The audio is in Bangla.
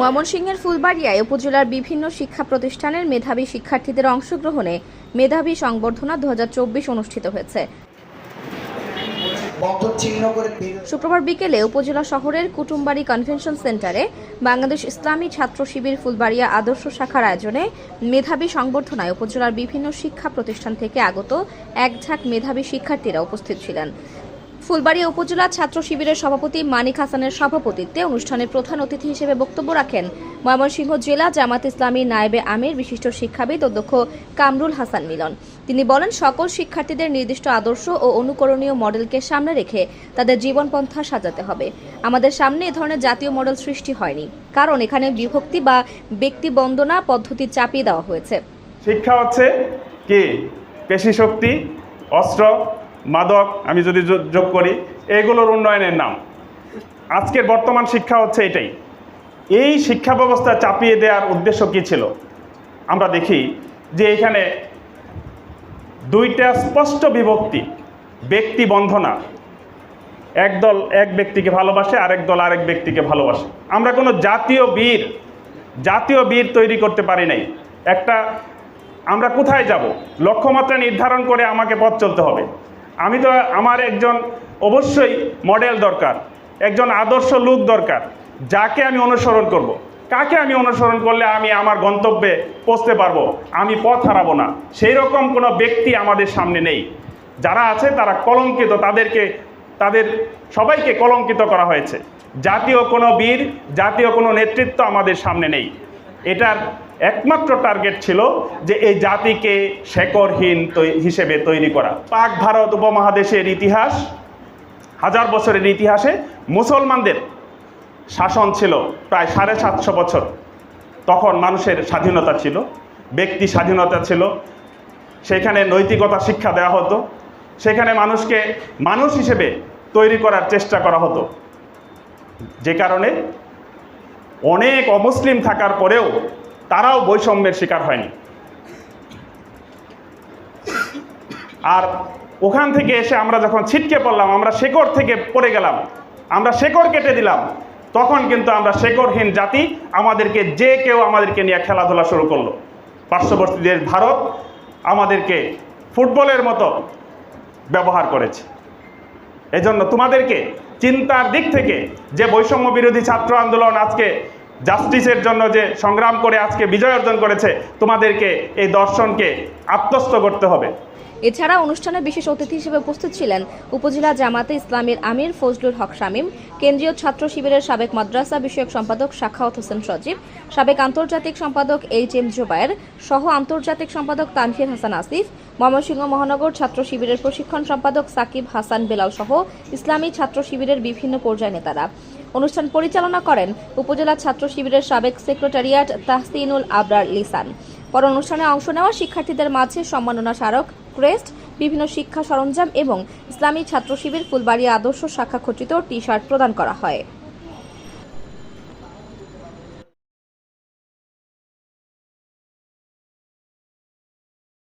ময়মনসিংহের ফুলবাড়িয়ায় উপজেলার বিভিন্ন শিক্ষা প্রতিষ্ঠানের মেধাবী শিক্ষার্থীদের অংশগ্রহণে মেধাবী সংবর্ধনা দুহাজার চব্বিশ অনুষ্ঠিত হয়েছে। শুক্রবার বিকেলে উপজেলা শহরের কুটুমবাড়ি কনভেনশন সেন্টারে বাংলাদেশ ইসলামী ছাত্র শিবির ফুলবাড়িয়া আদর্শ শাখার আয়োজনে মেধাবী সংবর্ধনায় উপজেলার বিভিন্ন শিক্ষা প্রতিষ্ঠান থেকে আগত এক ঝাঁক মেধাবী শিক্ষার্থীরা উপস্থিত ছিলেন। ফুলবাড়িয়া উপজেলা ছাত্র শিবিরের সভাপতি মানিক হাসানের সভাপতিত্বে অনুষ্ঠানের প্রধান অতিথি হিসেবে বক্তব্য রাখেন ময়মনসিংহ জেলা জামাত ইসলামী নায়েবে আমির, বিশিষ্ট শিক্ষাবিদ অধ্যক্ষ কামরুল হাসান মিলন। তিনি বলেন, সকল শিক্ষার্থীদের নির্দিষ্ট আদর্শ ও অনুকরণীয় মডেলকে সামনে রেখে তাদের জীবনপন্থা সাজাতে হবে। আমাদের সামনে এ ধরনের জাতীয় মডেল সৃষ্টি হয়নি, কারণ এখানে বিভক্তি বা ব্যক্তি বন্দনা পদ্ধতি চাপিয়ে দেওয়া হয়েছে। শিক্ষা হচ্ছে কি? পেশি শক্তি অস্ত্র মাদক, আমি যদি যোগ করি, এগুলোর উন্নয়নের নাম। আজকের বর্তমান শিক্ষা হচ্ছে এটাই। এই শিক্ষা ব্যবস্থা চাপিয়ে দেওয়ার উদ্দেশ্য কী ছিল? আমরা দেখি যে এখানে দুইটা স্পষ্ট বিভক্তি, ব্যক্তি বন্ধনা। একদল এক ব্যক্তিকে ভালোবাসে, আরেক দল আরেক ব্যক্তিকে ভালোবাসে। আমরা কোনো জাতীয় বীর জাতীয় বীর তৈরি করতে পারি নাই। একটা, আমরা কোথায় যাব? লক্ষ্যমাত্রা নির্ধারণ করে আমাকে পথ চলতে হবে। আমি তো আমার একজন অবশ্যই মডেল দরকার, একজন আদর্শ লোক দরকার, যাকে আমি অনুসরণ করব। কাকে আমি অনুসরণ করলে আমি আমার গন্তব্যে পৌঁছতে পারব? আমি পথ হারাবো না। সেই রকম কোনো ব্যক্তি আমাদের সামনে নেই। যারা আছে তারা কলঙ্কিত, তাদেরকে, তাদের সবাইকে কলঙ্কিত করা হয়েছে। জাতীয় কোনো বীর, জাতীয় কোনো নেতৃত্ব আমাদের সামনে নেই। এটার একমাত্র টার্গেট ছিল যে এই জাতিকে শেকরহীন হিসেবে তৈরি করা। পাক ভারত উপমহাদেশের ইতিহাস, হাজার বছরের ইতিহাসে মুসলমানদের শাসন ছিল প্রায় সাড়ে সাতশো বছর। তখন মানুষের স্বাধীনতা ছিল, ব্যক্তি স্বাধীনতা ছিল। সেখানে নৈতিকতা শিক্ষা দেওয়া হতো। সেখানে মানুষকে মানুষ হিসেবে তৈরি করার চেষ্টা করা হতো। যে কারণে অনেক অমুসলিম থাকার পরেও তারাও বৈষম্যের শিকার হয়নি। আর ওখান থেকে এসে আমরা যখন ছিটকে পড়লাম, আমরা শেকড় থেকে পড়ে গেলাম, আমরা শেকড় কেটে দিলাম, তখন কিন্তু আমরা শেকড়হীন জাতি আমাদেরকে যে কেউ আমাদেরকে নিয়ে খেলাধুলা শুরু করল। পার্শ্ববর্তী দেশ ভারত আমাদেরকে ফুটবলের মতো ব্যবহার করেছে। এজন্য তোমাদেরকে চিন্তার দিক থেকে যে বৈষম্য বিরোধী ছাত্র আন্দোলন আজকে জাস্টিসের জন্য যে সংগ্রাম করে আজকে বিজয় অর্জন করেছে, তোমাদেরকে এই দর্শনকে আত্মস্থ করতে হবে। এছাড়া অনুষ্ঠানে বিশেষ অতিথি হিসেবে উপস্থিত ছিলেন উপজেলা জামাতে ইসলামের আমির ফজলুল হক শামীম, কেন্দ্রীয় ছাত্র শিবিরের সাবেক মাদ্রাসা বিষয়ক সম্পাদক শাখাওয়াত হোসেন সজীব, সাবেক আন্তর্জাতিক সম্পাদক এইচ এম জুবায়ের, সহ আন্তর্জাতিক সম্পাদক তানভীর হাসান আসিফ, ময়মনসিংহ মহানগর ছাত্র শিবিরের প্রশিক্ষণ সম্পাদক সাকিব হাসান বেলাল সহ ইসলামী ছাত্র শিবিরের বিভিন্ন পর্যায় নেতারা। অনুষ্ঠান পরিচালনা করেন উপজেলা ছাত্র শিবিরের সাবেক সেক্রেটারিয়েট তাহসিনুল আবরার লিসান। পর অনুষ্ঠানে অংশ নেওয়া শিক্ষার্থীদের মাঝে সম্মাননা স্মারক, ক্রেস্ট, বিভিন্ন শিক্ষা সরঞ্জাম এবং ইসলামী ছাত্র শিবির ফুলবাড়ি আদর্শ শাখা খচিত টি শার্ট প্রদান করা হয়।